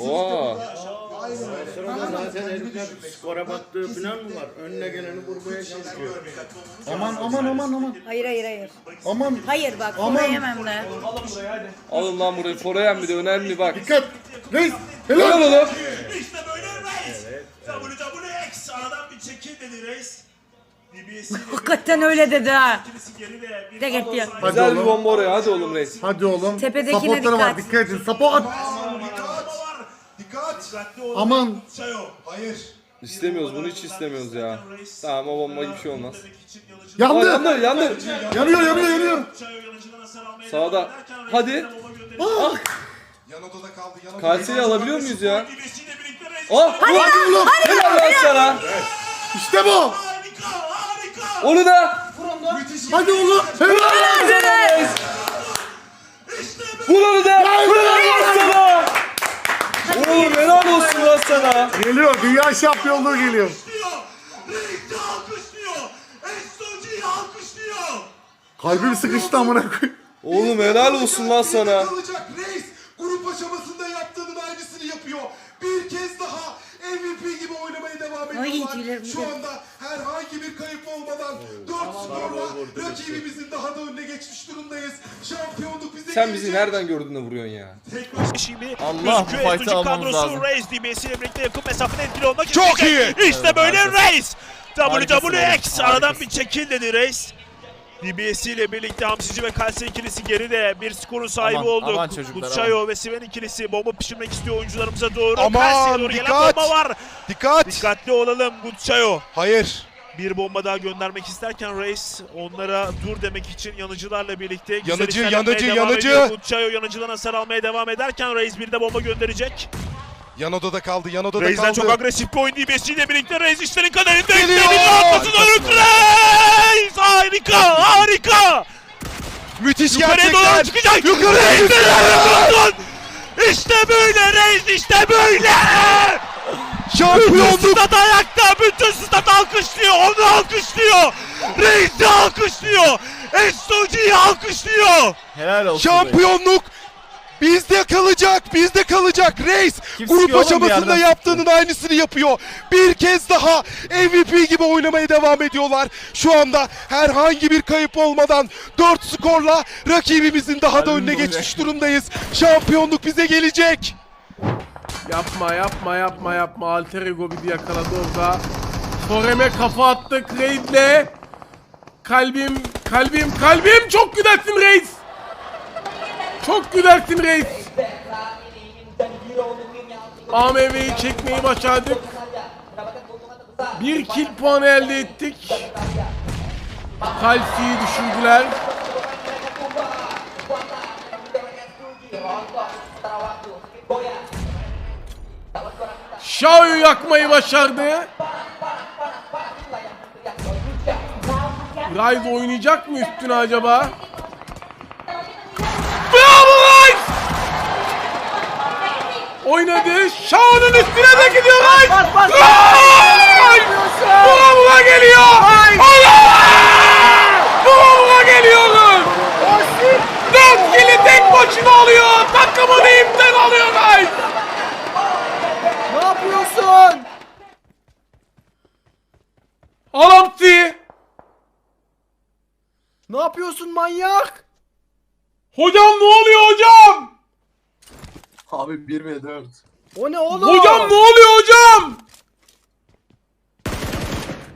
Oo. Zaten herifler skora baktığı falan mı var? Önüne geleni vurmaya çalışıyor. Aman aman aman aman. Hayır hayır hayır. Aman. Hayır bak Aman. yemem de. Alın lan burayı. Foreyen bir de önemli bak. Dikkat. Reis. Helal Helal. oğlum. İşte böyle Reis. WWX aradan bir çekil dedi Reis. DBS'i Hakikaten öyle dedi ha. ikilisi geride. Bir Hadi Güzel bir oğlum. bomba oraya. Hadi oğlum reis. Hadi oğlum. Tepedekine Supportları var. dikkat. Dikkat edin. Support. var. Dikkat. Aman. Hayır. İstemiyoruz bunu hiç istemiyoruz ya. Tamam o bomba gibi bir şey olmaz. Aa, Yandı. yandı yandı. Yanıyor yanıyor yanıyor. Sağda. Hadi. Ah. Yan odada kaldı. Yan odada alabiliyor muyuz ya? Ah. Hadi oğlum. Helal lan sana. İşte bu. Onu da. Hadi oğlum. Helal. Vur onu da. Lan sana. Oğlum helal olsun lan sana. Geliyor. Dünya şampiyonluğu geliyor. Alkışlıyor. Estoji'yi alkışlıyor. Kalbim sıkıştı amına koyayım. Oğlum helal olsun lan sana. kalacak reis. Grup aşamasında yaptığının aynısını yapıyor. Bir kez daha MVP gibi oynamaya devam Ay, ediyorlar. tüylerim Şu anda herhangi bir kayıp olmadan 4 skorla rakibimizin daha da önüne geçmiş durumdayız. Şampiyonluk bize Sen bizi gelecek. nereden gördün de vuruyorsun ya? Şimdi Allah, bu fight'ı almamız lazım. Reis DBS'iyle birlikte yakın mesafede etkili olmak Çok isteyecek. iyi. İşte böyle harikasın. Reis. WWX aradan bir çekil dedi Reis. DBS ile birlikte Hamsici ve Kalse ikilisi geride bir skorun sahibi Aman, oldu. aman çocuklar, Kutsayo ve Siven ikilisi bomba pişirmek istiyor oyuncularımıza doğru. Aman, doğru gelen dikkat. bomba var. Dikkat! Dikkatli olalım Kutsayo. Hayır. Bir bomba daha göndermek isterken Reis onlara dur demek için yanıcılarla birlikte güzel Yanıcı, yanıcı, yanıcı. Kutsayo yanıcıdan hasar almaya devam ederken Reis bir de bomba gönderecek. Yan odada kaldı, yan odada Reis'den kaldı. çok agresif bir oyun ile birlikte Reis işlerin kaderinde Geliyor! atmasını önük Reis! Harika! Harika! Müthiş Yukarıya doğru gerçekten. çıkacak! Yukarıya Reis çıkacak! neler yapıyorsun? İşte böyle Reis işte böyle! Bütün Şampiyonluk. stat ayakta, bütün stat alkışlıyor, onu alkışlıyor! Reis'i alkışlıyor! Estoji'yi alkışlıyor! Helal olsun. Şampiyonluk bizde kalacak, bizde kalacak. Reis Kim grup aşamasında yaptığının aynısını yapıyor. Bir kez daha MVP gibi oynamaya devam ediyorlar. Şu anda herhangi bir kayıp olmadan 4 skorla rakibimizin daha da önüne geçmiş durumdayız. Şampiyonluk bize gelecek. Yapma yapma yapma yapma. Alter Ego bir yakaladı orada. Forem'e kafa attı Craig'le. Kalbim, kalbim, kalbim çok güzelsin reis. Çok güzelsin reis. AMV'yi çekmeyi başardık. Bir kill puanı elde ettik. Kalsi'yi düşürdüler. Shao'yu yakmayı başardı. Rise oynayacak mı üstüne acaba? Bravo Rise! Oynadı. Shao'nun üstüne de gidiyor! Rise! Bravo'ya geliyor! Allah! Bravo'ya geliyor! Dört kili tek başına alıyor! Takımını ipten alıyor Rise! Ne yapıyorsun? Alamti! Ne yapıyorsun manyak? Hocam ne oluyor hocam? Abi 1 ve 4. O ne oğlum? Hocam ne oluyor hocam?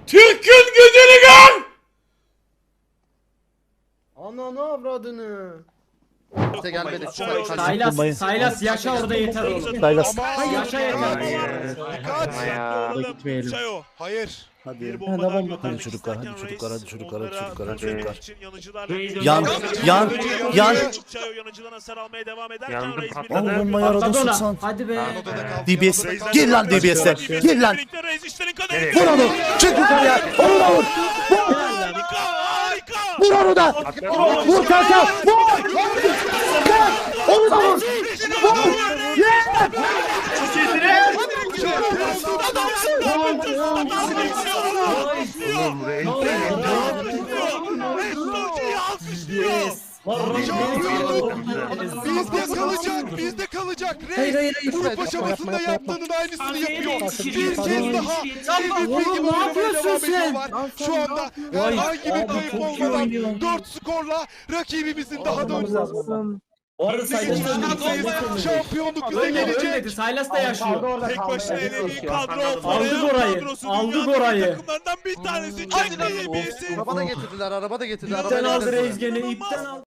Türk'ün gücünü gör! Ananı avradını. Gelmedi. Saylas, Saylas yaşa orada yeter oğlum. Saylas. Yaşa yeter. Dikkat. Gitmeyelim. Hayır. Bir bomba daha göndermek çocuklar, hadi çocuklar, hadi çocuklar, hadi çocuklar, hadi çocuklar. için yanıcılarla Yan, yan, yan. Reis bir Al bombayı arada sıksan. Hadi be. DBS. Gir lan DBS'e. Gir lan. Vur onu. Çık yukarıya. Onu da vur. Vur onu da. Vur kanka. Vur. Onu da vur. Vur. Bizde kalacak, bizde kalacak. Hayır, hayır, hayır. grup aşamasında yaptığının aynısını yapıyor. Bir kez daha ne oynamaya yapıyorsun sen? Şu anda herhangi bir kayıp olmadan oynuyor. 4 skorla rakibimizin daha da önünde şampiyonluk bize gelecek. Saylas da yaşıyor. Tek başına en iyi kadro. Aldık orayı. Aldık orayı. Takımlardan bir tanesi. Bilsin. Araba da getirdiler araba da getirdiler. İpten aldı reis gene. ipten aldı.